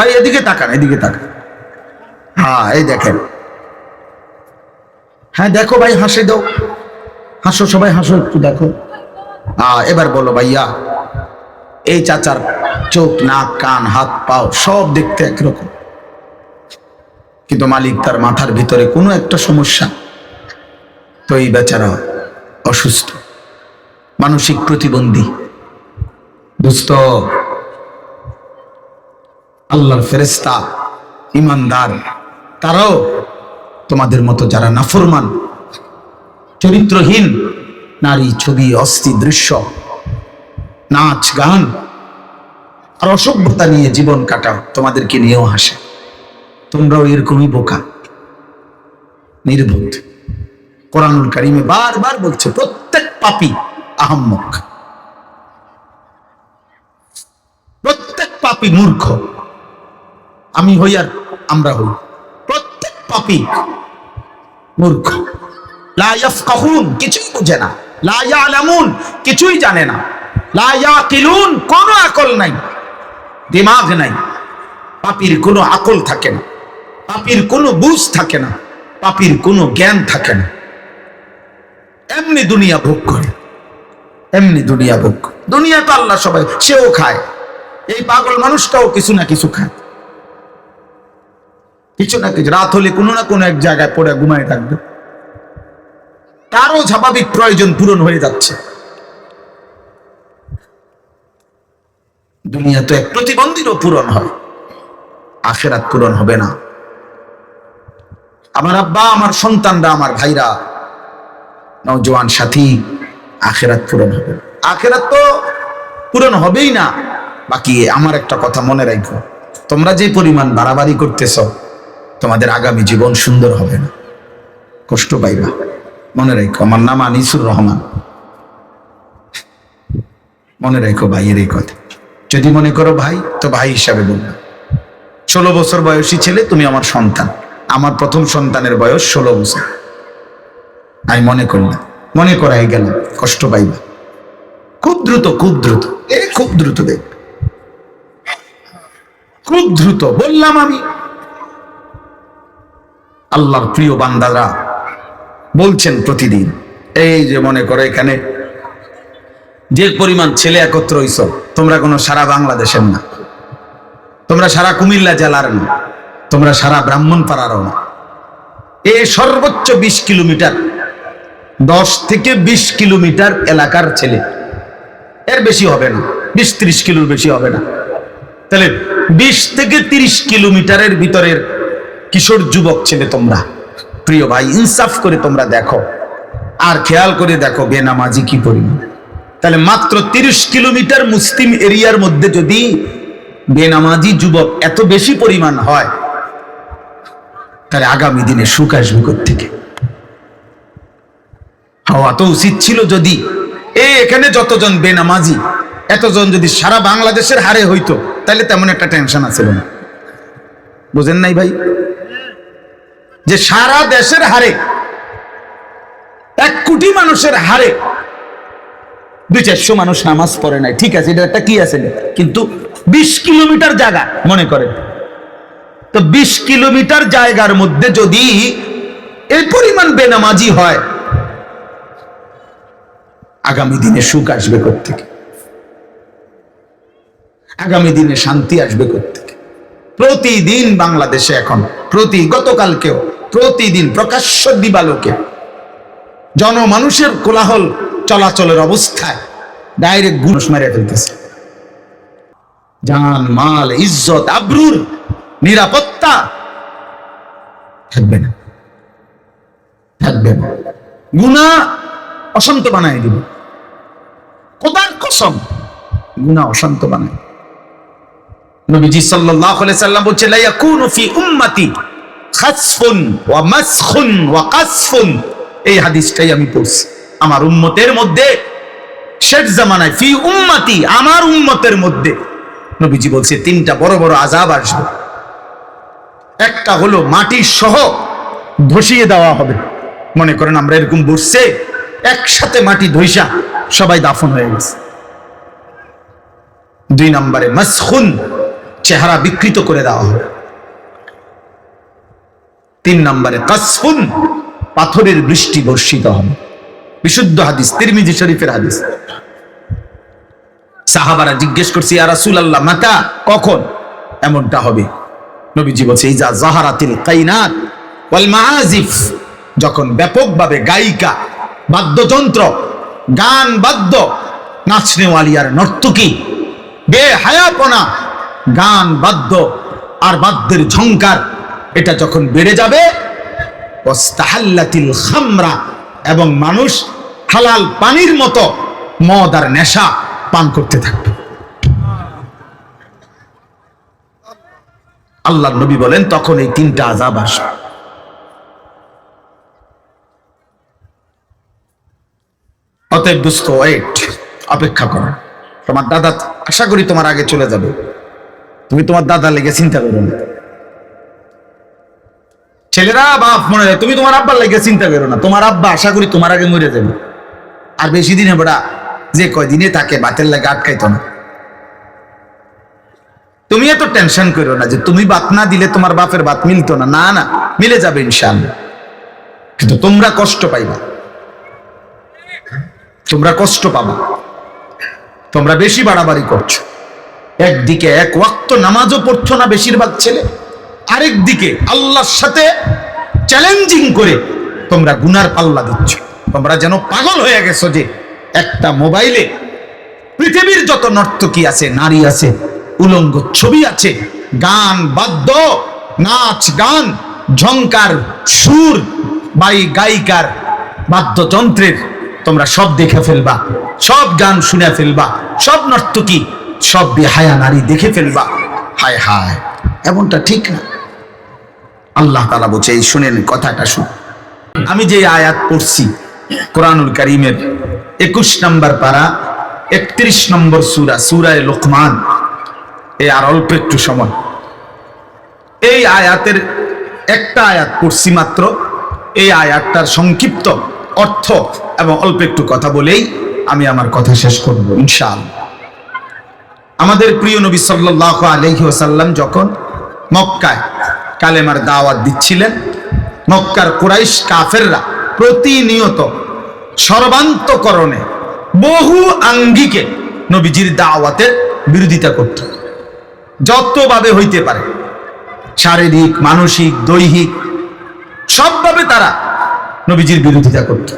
ভাই এদিকে তাকান এদিকে তাকান। হ্যাঁ এই দেখেন। হ্যাঁ দেখো ভাই হাসে দাও। হাসো সবাই হাসো একটু দেখো। আহ, এবার বলো ভাইয়া এই চাচার চোখ নাক কান হাত পাও সব দেখতে একরকম। কিন্তু মালিক তার মাথার ভিতরে কোনো একটা সমস্যা। তো এই বেচারা অসুস্থ মানসিক প্রতিবন্ধী। দুস্থ। আল্লাহর ফেরেস্তা ইমানদার তারাও তোমাদের মতো যারা নাফরমান, চরিত্রহীন, নারী ছবি, অস্থি, দৃশ্য, নাচ, গান, আর অসভ্যতা নিয়ে জীবন কাটাও, তোমাদেরকে নিয়েও হাসে। তোমরাও এরকমই বোকা, নির্বোধ। কোরআনুল কারিমে বারবার বলছে, প্রত্যেক পাপি আহম্মক। প্রত্যেক পাপি মূর্খ। আমি হই আর আমরা হই। প্রত্যেক পাপি মূর্খ। লা ইয়াফকাহুন, কিছুই বুঝে না। লা ইয়ালামুন, কিছুই জানে না। লা ইয়াকিলুন, কোনো আকল নাই। দিমাগ নাই। পাপির কোনো আকল থাকে না। পাপির কোনো বুঝ থাকে না। পাপির কোনো জ্ঞান থাকে না। এমনি দুনিয়া ভোগ করে। এমনি দুনিয়া ভোগ। দুনিয়া তো আল্লাহ সবাই, সেও খায়। এই পাগল মানুষটাও কিছু না কিছু খায়। কিছু না কিছু, রাত হলে কোনো না কোনো এক জায়গায় পড়ে ঘুমায় থাকবে। তারও স্বাভাবিক প্রয়োজন পূরণ হয়ে যাচ্ছে। দুনিয়া তো এক প্রতিবন্ধীরও পূরণ হয়, আখেরাত পূরণ হবে না। আমার আব্বা, আমার সন্তানরা, আমার ভাইরা, নওজোয়ান সাথী, আখেরাত পূরণ হবে। আখেরাত তো পূরণ হবেই না। বাকি আমার একটা কথা মনে রাখো, তোমরা যে পরিমাণ বাড়াবাড়ি করতেছ তোমাদের আগামী জীবন সুন্দর হবে না। কষ্ট পাইবা। মনে রেখো, আমার নাম আনিসুর রহমান। মনে রেখো ভাইয়ের এই কথা। যদি মনে করো ভাই, তো ভাই হিসাবে বললাম ষোলো বছর বয়সী ছেলে, তুমি আমার সন্তান। আমার প্রথম সন্তানের বয়স ষোলো বছর। আমি মনে করলাম মনে করাই গেল, কষ্ট পাইবা। খুব দ্রুত খুব দ্রুত। এ খুব দ্রুত দেখ। খুব দ্রুত, বললাম আমি। আল্লাহর প্রিয় বান্দারা বলছেন প্রতিদিন। এই যে মনে করো এখানে, যে পরিমাণ ছেলে একত্র হইছ, তোমরা কোনো সারা বাংলাদেশের না। তোমরা সারা কুমিল্লা জেলার না। তোমরা সারা ব্রাহ্মণ পাড়ারও না। এ সর্বোচ্চ বিশ কিলোমিটার, দশ থেকে বিশ কিলোমিটার এলাকার ছেলে। এর বেশি হবে না, বিশ ত্রিশ কিলোর বেশি হবে না। তাহলে বিশ থেকে তিরিশ কিলোমিটারের ভিতরের কিশোর যুবক ছেলে তোমরা। প্রিয় ভাই, ইনসাফ করে তোমরা দেখো। আর খেয়াল করে দেখো বেনামাজি কি পরিমাণ। তাহলে মাত্র তিরিশ কিলোমিটার মুসলিম এরিয়ার মধ্যে যদি বেনামাজি যুবক এত বেশি পরিমাণ হয়, তাহলে আগামী দিনে সুখ আসবে থেকে হওয়া তো উচিত ছিল যদি, এ এখানে যতজন বেনামাজি, এতজন যদি সারা বাংলাদেশের হারে হইতো, তাহলে তেমন একটা টেনশন আছে না। বুঝেন নাই ভাই? যে সারা দেশের হারে, এক কোটি মানুষের হারে দুই চারশো মানুষ নামাজ পড়ে নাই। ঠিক আছে, এটা একটা কি আছে কিন্তু বিশ কিলোমিটার জায়গা মনে করে তো বিশ কিলোমিটার জায়গার মধ্যে যদি এই পরিমাণ বেনামাজি হয়, আগামী দিনে সুখ আসবে থেকে আগামী দিনে শান্তি আসবে থেকে প্রতিদিন বাংলাদেশে এখন, প্রতি গতকালকেও, প্রতিদিন প্রকাশ্য দিবালোকে। জনমানুষের কোলাহল চলাচলের অবস্থায় ডাইরেক্ট গুণস মেরে ফেলতেছে। জান, মাল, ইজ্জত, আব্রুর নিরাপত্তা থাকবে না। থাকবে না। গুণা অশান্ত বানায় দিবে। কোদার কসম? গুণা অশান্ত বানায়। নবীজি সাল্লাল্লাহু আলাইহি সাল্লাম বলছে, লা ইয়াকুনু ফি উম্মতি খাসফুন ওয়া মাসখুন ওয়া কাসফুন। এই হাদিসটাই আমি পড়ছি। আমার উম্মতের মধ্যে, শেষ জামানায়, ফি উম্মতি আমার উম্মতের মধ্যে। নবীজি বলছে, তিনটা বড় বড় আজাব আসবে। একটা হলো মাটির সহ ধসিয়ে দেওয়া হবে। মনে করেন আমরা এরকম বসছে, একসাথে মাটি ধৈসা সবাই দাফন হয়ে গেছে। দুই নম্বরে, মাসখুন চেহারা বিকৃত করে দেওয়া হবে তিন নম্বরে, কাসফুন, পাথরের বৃষ্টি বর্ষিত হবে। বিশুদ্ধ হাদিস, তিরমিজি শরীফের হাদিস। সাহাবারা জিজ্ঞেস করছি আর রাসূল আল্লাহ মাতা, কখন? এমনটা হবে। নবীজি বলছে, ইজা জাহারাতিল কাইনাত ওয়াল মাআজিফ। যখন ব্যাপকভাবে গায়িকা, বাদ্যযন্ত্র, গান বাদ্য, নাচনেওয়ালি আর নর্তকী বে হায়াপনা গান বাদ্য আর বাদ্যের ঝংকার, এটা যখন বেড়ে যাবে খামরা, এবং মানুষ হালাল পানির মতো মদ আর নেশা পান করতে থাকবে। আল্লাহ নবী বলেন, তখন এই তিনটা আজাব আসবে। অতএব দুস্থ, ওয়েট, অপেক্ষা করো। তোমার দাদা, আশা করি তোমার আগে চলে যাবে। তুমি তোমার দাদা লেগে চিন্তা করো না। ছেলেরা বাপ মনে হয়, তুমি তোমার আব্বার লেগে চিন্তা করো না। তোমার আব্বা আশা করি তোমার আগে মরে যাবে। আর বেশি দিনে বড়া, যে কয়দিনে তাকে বাতের লাগে আটকাইতো না। তুমি এত টেনশন করো না যে তুমি বাত না দিলে তোমার বাপের বাত মিলতো না। না না, মিলে যাবে ইনশাআল্লাহ। কিন্তু তোমরা কষ্ট পাইবা। তোমরা কষ্ট পাবা। তোমরা বেশি বাড়াবাড়ি করছ। একদিকে এক ওয়াক্ত নামাজও পড়ছো না বেশিরভাগ ছেলে আরেক দিকে আল্লাহর সাথে চ্যালেঞ্জিং করে তোমরা গুনার পাল্লা দিচ্ছ তোমরা যেন পাগল হয়ে গেছো যে একটা মোবাইলে পৃথিবীর যত নর্তকী আছে, নারী আছে, উলঙ্গ ছবি আছে, গান, বাদ্য, নাচ, গান, ঝংকার, সুর, বাই গায়িকার, বাদ্যযন্ত্রের তোমরা সব দেখে ফেলবা, সব গান শুনে ফেলবা, সব নর্তকী সব বেহায়া নারী দেখে ফেলবা। হায় হায়, এমনটা ঠিক না। আল্লাহ তালা বলছে, এই শুনেন কথাটা শুন আমি যে আয়াত পড়ছি, কোরআনুল করিমের একুশ নম্বর পারা, একত্রিশ নম্বর সুরা, সুরায় লোকমান, এ আর অল্প একটু সময়। এই আয়াতের একটা আয়াত পড়ছি মাত্র, এই আয়াতটার সংক্ষিপ্ত অর্থ এবং অল্প একটু কথা বলেই আমি আমার কথা শেষ করব, ইনশাআল্লাহ। আমাদের প্রিয় নবী সাল্লাহ আলহি ওসাল্লাম যখন মক্কায় কালেমার দাওয়াত দিচ্ছিলেন, মক্কার কুরাইশ কাফেররা প্রতিনিয়ত সর্বান্তকরণে বহু আঙ্গিকে নবীজির দাওয়াতের বিরোধিতা করত। যতভাবে হইতে পারে, শারীরিক, মানসিক, দৈহিক, সবভাবে তারা নবীজির বিরোধিতা করত।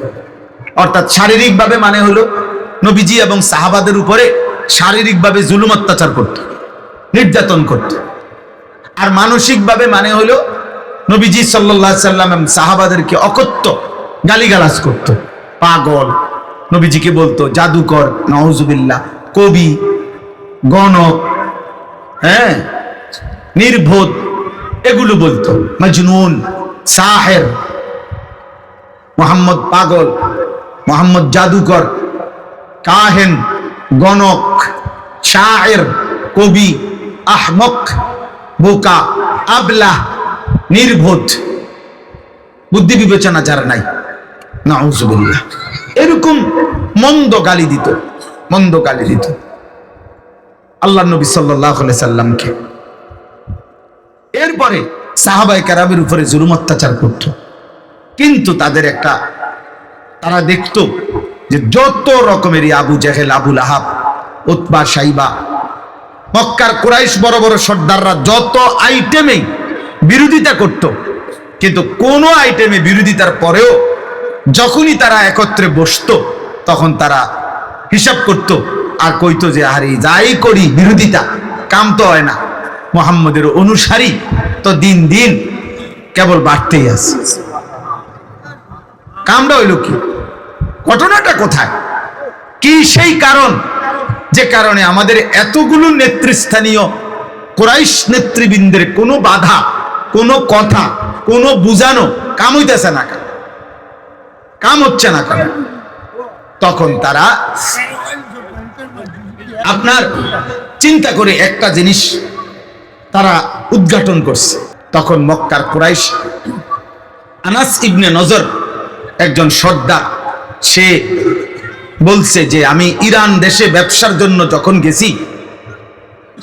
অর্থাৎ শারীরিকভাবে মানে হলো নবীজি এবং সাহাবাদের উপরে শারীরিকভাবে জুলুম অত্যাচার করত, নির্যাতন করত। আর মানসিকভাবে মানে হলো নবীজি সাল্লাহ সাল্লাম সাহাবাদেরকে অকথ্য গালিগালাজ করত। পাগল, নবীজিকে বলতো, জাদুকর নওজুবিল্লাহ কবি, গণক হ্যাঁ নির্বোধ এগুলো বলতো। মজনুন, সাহের মোহাম্মদ পাগল মোহাম্মদ জাদুকর কাহেন গণক, শায়ের, কবি, আহমক, বোকা, আবলাহ নির্বোধ বুদ্ধি বিবেচনা যারা নাই, নাউজুবিল্লাহ। এরকম মন্দ গালি দিত, মন্দ গালি দিত। আল্লাহ নবী সাল্লাহ সাল্লামকে। এরপরে সাহাবাই কারামের উপরে জুলুম অত্যাচার করত। কিন্তু তাদের একটা, তারা দেখত যে যত রকমেরই আবু জেহেল আবুল আহাব উতবা, সাইবা, মক্কার কুরাইশ বড় বড় সর্দাররা যত আইটেমেই বিরোধিতা করত, কিন্তু কোনো আইটেমে বিরোধিতার পরেও যখনই তারা একত্রে বসতো, তখন তারা হিসাব করত, আর কইতো যে, আরে, যাই করি, বিরোধিতা, কাম তো হয় না। মোহাম্মদের অনুসারী তো দিন দিন কেবল বাড়তেই আছে। কামটা হইল কি? ঘটনাটা কোথায়? কি সেই কারণ? যে কারণে আমাদের এতগুলো নেতৃস্থানীয় কোরাইশ নেতৃবৃন্দের কোনো বাধা, কোনো কথা, কোনো বুঝানো কাম হইতেছে না কেন? কাম হচ্ছে না কেন? তখন তারা আপনার চিন্তা করে একটা জিনিস তারা উদ্ঘাটন করছে। তখন মক্কার কুরাইশ আনাস ইবনে নজর একজন সর্দার সে বলছে যে আমি ইরান দেশে ব্যবসার জন্য যখন গেছি,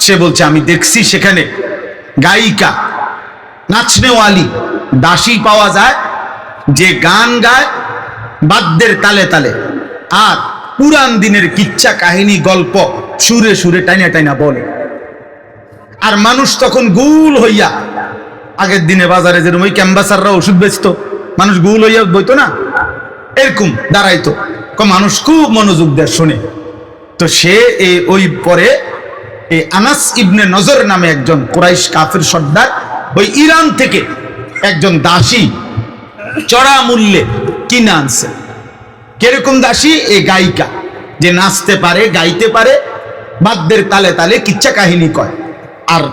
সে বলছে, আমি দেখছি সেখানে গায়িকা, নাচনেওয়ালি, দাসী পাওয়া যায়, যে গান গায় বাদ্যের তালে তালে। আর পুরান দিনের কিচ্ছা কাহিনী, গল্প সুরে সুরে টাইনা টাইনা বলে। আর মানুষ তখন গুল হইয়া, আগের দিনে বাজারে যেরকম ওই ক্যাম্বাসাররা ওষুধ বেচতো, মানুষ গুল হইয়া বইতো না? এরকম দাঁড়াইতো। মানুষ খুব মনোযোগ দেয় শোনে। তো সে ওই পরে এই আনাস ইবনে নজর নামে একজন কোরাইশ কাফের সর্দার, ওই ইরান থেকে একজন দাসী চড়া মূল্যে কিনে আনছে। কীরকম দাসী? এই গায়িকা। যে নাচতে পারে, গাইতে পারে, বাদ্যের তালে তালে কিচ্ছা কাহিনী কয়। আর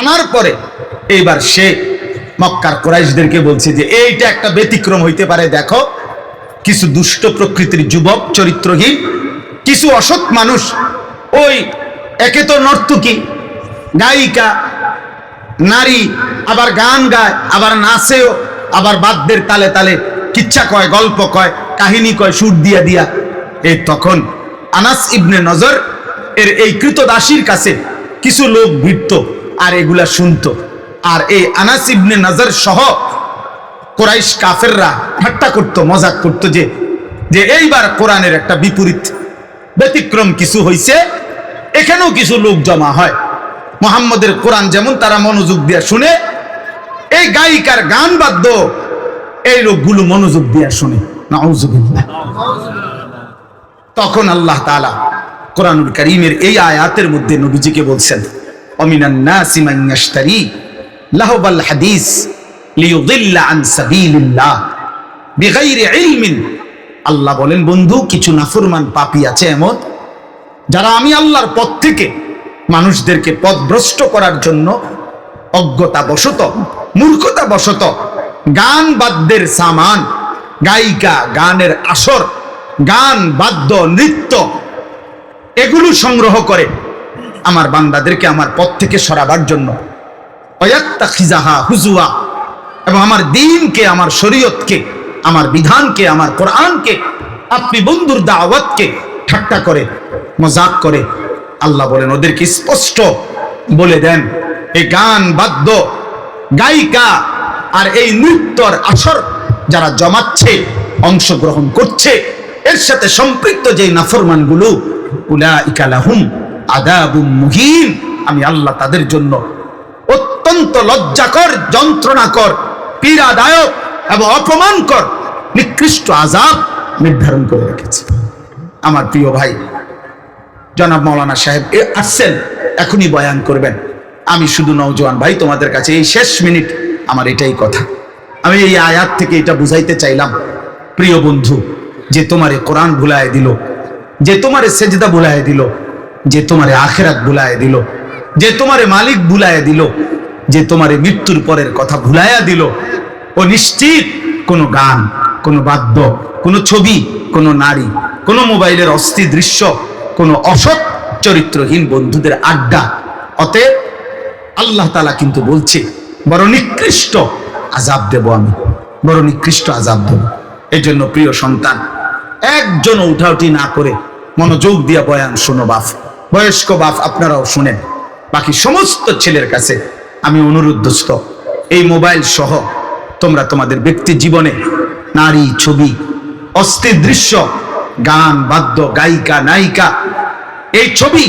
আনার পরে এইবার সে মক্কার কোরাইশদেরকে বলছে যে, এইটা একটা ব্যতিক্রম হইতে পারে, দেখো। কিছু দুষ্ট প্রকৃতির যুবক চরিত্রহীন, কিছু অসৎ মানুষ, ওই একে তো নর্তকী, গায়িকা, নারী, আবার গান গায়, আবার নাচেও, আবার বাদ্যের তালে তালে কিচ্ছা কয়, গল্প কয়, কাহিনী কয়, সুর দিয়া দিয়া। এই তখন আনাস ইবনে নজর এর এই কৃতদাসীর কাছে কিছু লোক ভিড়ত আর এগুলা শুনত। আর এই আনাস ইবনে নজর সহ কোরাইশ কাফেররা ঠাট্টা করত, মজাক করত যে যে এইবার কোরআনের একটা বিপরীত ব্যতিক্রম কিছু হইছে, এখানেও কিছু লোক জমা হয়। মোহাম্মদের কোরআন যেমন তারা মনোযোগ দিয়ে শুনে, এই গায়িকার গান বাদ্য এই লোকগুলো মনোযোগ দিয়ে শুনে। নাউজুবিল্লাহ। তখন আল্লাহ তাআলা কোরআনুল করিমের এই আয়াতের মধ্যে নবীজিকে বলছেন, অমিনান নাসি মান ইয়াশতারি, লাহবাল হাদিস। আল্লাহ বলেন, বন্ধু, কিছু নাফরমান পাপী আছে এমন, যারা আমি আল্লাহর পথ থেকে মানুষদেরকে পথভ্রষ্ট করার জন্য অজ্ঞতা বশত মূর্খতা বশত গান বাদ্যের সামান, গায়িকা গানের আসর, গান, বাদ্য, নৃত্য, এগুলো সংগ্রহ করে আমার বান্দাদেরকে আমার পথ থেকে সরাবার জন্য। অয়াত্তা খিজাহা হুজুয়া এবং আমার দিনকে, আমার শরীয়তকে, আমার বিধানকে, আমার কোরআনকে, আপনি বন্ধুর দাওয়াতকে ঠাট্টা করে, মজাক করে আল্লাহ বলেন, ওদেরকে স্পষ্ট বলে দেন, এই গান, বাদ্য, গায়িকা আর এই নৃত্যর আসর যারা জমাচ্ছে, অংশগ্রহণ করছে, এর সাথে সম্পৃক্ত যে নাফরমানগুলো, উলাইকা লাহুম আদাবুম মুহিন, আমি আল্লাহ তাদের জন্য অত্যন্ত লজ্জাকর, যন্ত্রণাকর পীড়াদায়ক এবং অপমানকর নিকৃষ্ট আজাব নির্ধারণ করে রেখেছে। আমার প্রিয় ভাই, জনাব মৌলানা সাহেব, এ আসছেন, এখনই বয়ান করবেন। আমি শুধু নওজোয়ান ভাই, তোমাদের কাছে এই শেষ মিনিট আমার এটাই কথা। আমি এই আয়াত থেকে এটা বুঝাইতে চাইলাম, প্রিয় বন্ধু, যে তোমারে কোরআন ভুলায় দিল, যে তোমারে সেজদা ভুলায় দিল, যে তোমারে আখেরাত ভুলায় দিল, যে তোমারে মালিক ভুলায় দিল যে তোমারে মৃত্যুর পরের কথা ভুলাইয়া দিল, ও নিশ্চিত কোনো গান, কোনো বাদ্য, কোনো ছবি, কোনো নারী, কোনো মোবাইলের অস্থি দৃশ্য, কোনো অসৎ চরিত্রহীন বন্ধুদের আড্ডা। অতএব আল্লাহ তালা কিন্তু বলছে, বড় নিকৃষ্ট আজাব দেব আমি, বড় নিকৃষ্ট আজাব দেব। এই জন্য প্রিয় সন্তান, একজন উঠাউটি না করে মনোযোগ দিয়া বয়ান শোনো বাপ। বয়স্ক বাপ আপনারাও শুনেন। বাকি সমস্ত ছেলের কাছে আমি অনুরোধস্ত এই মোবাইল সহ তোমরা তোমাদের ব্যক্তি জীবনে নারী, ছবি, অস্থির দৃশ্য, গান, বাদ্য, গায়িকা, নায়িকা, এই ছবি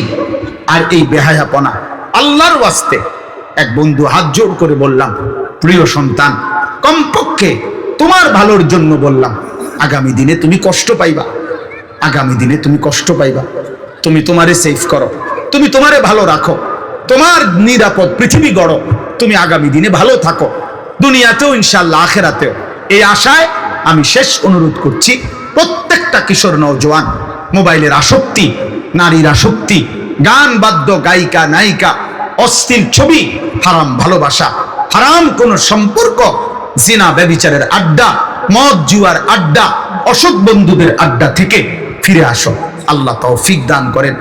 আর এই বেহায়াপনা আল্লাহর ওয়াস্তে এক বন্ধু হাত জোর করে বললাম, প্রিয় সন্তান, কমপক্ষে তোমার ভালোর জন্য বললাম, আগামী দিনে তুমি কষ্ট পাইবা, আগামী দিনে তুমি কষ্ট পাইবা। তুমি তোমারে সেফ করো, তুমি তোমারে ভালো রাখো তোমার নিরাপদ পৃথিবী গড়ো। তুমি আগামী দিনে ভালো থাকো। দুনিয়াতেও ইনশাল্লাহ আখেরাতেও। এই আশায় আমি শেষ অনুরোধ করছি, প্রত্যেকটা কিশোর নৌজওয়ান মোবাইলের আসক্তি, নারীর আসক্তি, গান বাদ্য, গায়িকা, নায়িকা অস্থির ছবি, হারাম ভালোবাসা, হারাম কোনো সম্পর্ক, জিনা ব্যবিচারের আড্ডা, মদ জুয়ার আড্ডা, অসৎ বন্ধুদের আড্ডা থেকে ফিরে আসো। আল্লাহ তৌফিক দান করেন।